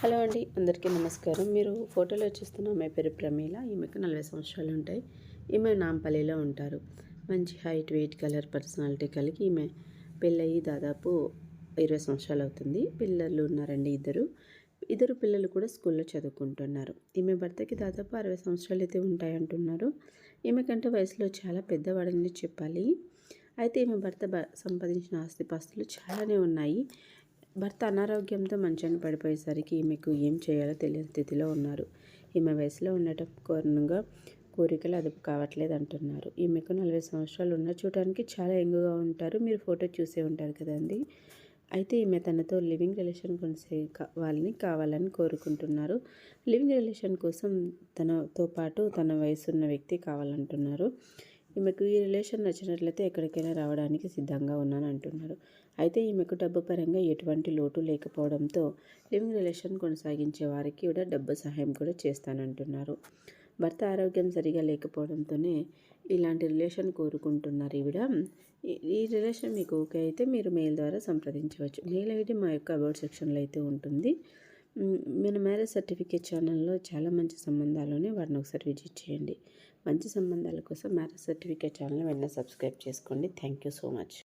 Hello అండి అందరికీ నమస్కారం. మీరు ఫోటోలో చూస్తున్న ఆమె పేరు ప్రమీల. ఈమెకు నలభై సంవత్సరాలు ఉంటాయి. ఈమె నాంపల్లిలో ఉంటారు. మంచి హైట్ వెయిట్ కలర్ పర్సనాలిటీ కలిగి ఈమె పెళ్ళయి దాదాపు ఇరవై సంవత్సరాలు అవుతుంది. పిల్లలు ఉన్నారండి ఇద్దరు. ఇద్దరు పిల్లలు కూడా స్కూల్లో చదువుకుంటున్నారు. ఈమె భర్తకి దాదాపు అరవై సంవత్సరాలు అయితే ఉంటాయంటున్నారు ఈమె కంటే వయసులో చాలా పెద్దవాడని చెప్పాలి. అయితే ఈమె భర్త సంపాదించిన ఆస్తిపాస్తులు చాలానే ఉన్నాయి. భర్త అనారోగ్యంతో మంచాన్ని పడిపోయేసరికి ఈమెకు ఏం చేయాలో తెలియని స్థితిలో ఉన్నారు. ఈమె వయసులో ఉండటం కారణంగా కోరికలు అదుపు కావట్లేదు అంటున్నారు ఈమెకు నలభై సంవత్సరాలు ఉన్న చూడటానికి చాలా ఎంగుగా ఉంటారు. మీరు ఫోటో చూసే ఉంటారు కదండి. అయితే ఈమె తనతో లివింగ్ రిలేషన్ కొనసే వాళ్ళని కావాలని కోరుకుంటున్నారు. లివింగ్ రిలేషన్ కోసం తనతో పాటు తన వయసున్న వ్యక్తి కావాలంటున్నారు. ఈమెకు ఈ రిలేషన్ నచ్చినట్లయితే ఎక్కడికైనా రావడానికి సిద్ధంగా ఉన్నాను అంటున్నారు. అయితే ఈమెకు డబ్బు పరంగా ఎటువంటి లోటు లేకపోవడంతో లివింగ్ రిలేషన్ కొనసాగించే వారికి కూడా డబ్బు సహాయం కూడా చేస్తానంటున్నారు. భర్త ఆరోగ్యం సరిగా లేకపోవడంతోనే ఇలాంటి రిలేషన్ కోరుకుంటున్నారు ఈవిడ. ఈ రిలేషన్ మీకు ఓకే అయితే మీరు మెయిల్ ద్వారా సంప్రదించవచ్చు. మెయిల్ ఐడి మా యొక్క అబౌట్ సెక్షన్లో అయితే ఉంటుంది. మన మ్యారేజ్ సర్టిఫికేట్ ఛానల్లో చాలా మంచి సంబంధాలునే వాటిని ఒకసారి విజిట్ చేయండి. మంచి సంబంధాల కోసం మ్యారేజ్ సర్టిఫికేట్ ఛానల్ వెంటనే సబ్స్క్రైబ్ చేసుకోండి. Thank you so much.